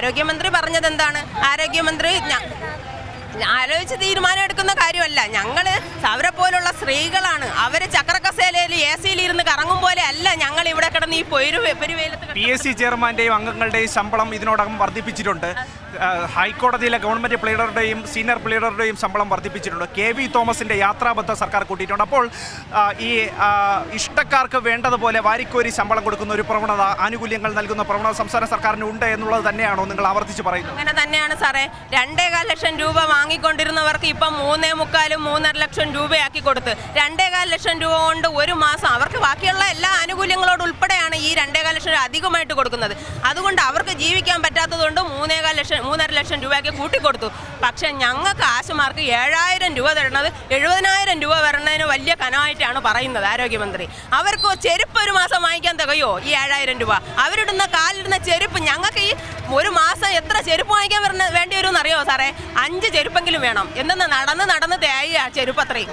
ആരോഗ്യമന്ത്രി പറഞ്ഞത് എന്താണ്? ആരോഗ്യമന്ത്രി ആലോചിച്ച് തീരുമാനം എടുക്കുന്ന കാര്യമല്ല. ഞങ്ങൾ അവരെ പോലുള്ള സ്ത്രീകളാണ്. അവർ ചക്രക്കസേലയിൽ എ സിയിൽ ഈ പെരുവേലത്ത് പി എസ് സി ചെയർമാന്റെയും അംഗങ്ങളുടെയും ശമ്പളം ഇതിനോടകം വർദ്ധിപ്പിച്ചിട്ടുണ്ട്. ഹൈക്കോടതിയിലെ ഗവൺമെന്റ് പ്ലീഡറുടെയും സീനിയർ പ്ലീഡറുടെയും ശമ്പളം വർദ്ധിപ്പിച്ചിട്ടുണ്ട്. കെ വി തോമസിന്റെ യാത്രാബദ്ധ സർക്കാർ കൂട്ടിയിട്ടുണ്ട്. അപ്പോൾ ഈ ഇഷ്ടക്കാർക്ക് വേണ്ടതുപോലെ വാരിക്കോരി ശമ്പളം കൊടുക്കുന്ന ഒരു പ്രവണത ആനുകൂല്യങ്ങൾ നൽകുന്ന പ്രവണത സംസ്ഥാന സർക്കാരിന് ഉണ്ട് എന്നുള്ളത് തന്നെയാണോ നിങ്ങൾ ആവർത്തിച്ച് പറയുന്നത്? അങ്ങനെ തന്നെയാണ് സാറേ. രണ്ടേകാൽ ലക്ഷം രൂപ വാങ്ങിക്കൊണ്ടിരുന്നവർക്ക് ഇപ്പം മൂന്നേ മുക്കാലും മൂന്നര ലക്ഷം രൂപയാക്കി കൊടുത്ത്. രണ്ടേകാൽ ലക്ഷം രൂപ കൊണ്ട് ഒരു മാസം അവർക്ക് ബാക്കിയുള്ള എല്ലാ ലക്ഷം രൂപ അധികമായിട്ട് കൊടുക്കുന്നത്. അതുകൊണ്ട് അവർക്ക് ജീവിക്കാൻ പറ്റാത്തതുകൊണ്ട് മൂന്നേകാൽ ലക്ഷം മൂന്നര ലക്ഷം രൂപയ്ക്ക് കൂട്ടിക്കൊടുത്തു. പക്ഷെ ഞങ്ങൾക്ക് ആശമാർക്ക് ഏഴായിരം രൂപ തരുന്നത് എഴുപതിനായിരം രൂപ വരണതിന് വലിയ കനമായിട്ടാണ് പറയുന്നത് ആരോഗ്യമന്ത്രി. അവർക്ക് ചെരുപ്പ് ഒരു മാസം വാങ്ങിക്കാൻ തകയോ ഈ ഏഴായിരം രൂപ? അവരിടുന്ന കാലിടുന്ന ചെരുപ്പ് ഞങ്ങൾക്ക് ഈ ഒരു മാസം എത്ര ചെരുപ്പ് വാങ്ങിക്കാൻ വരണ വേണ്ടി വരുമെന്നറിയോ സാറേ? അഞ്ച് ചെരുപ്പെങ്കിലും വേണം. എന്തെന്ന് നടന്ന് നടന്ന് തേയ ചെരുപ്പ് അത്രയും.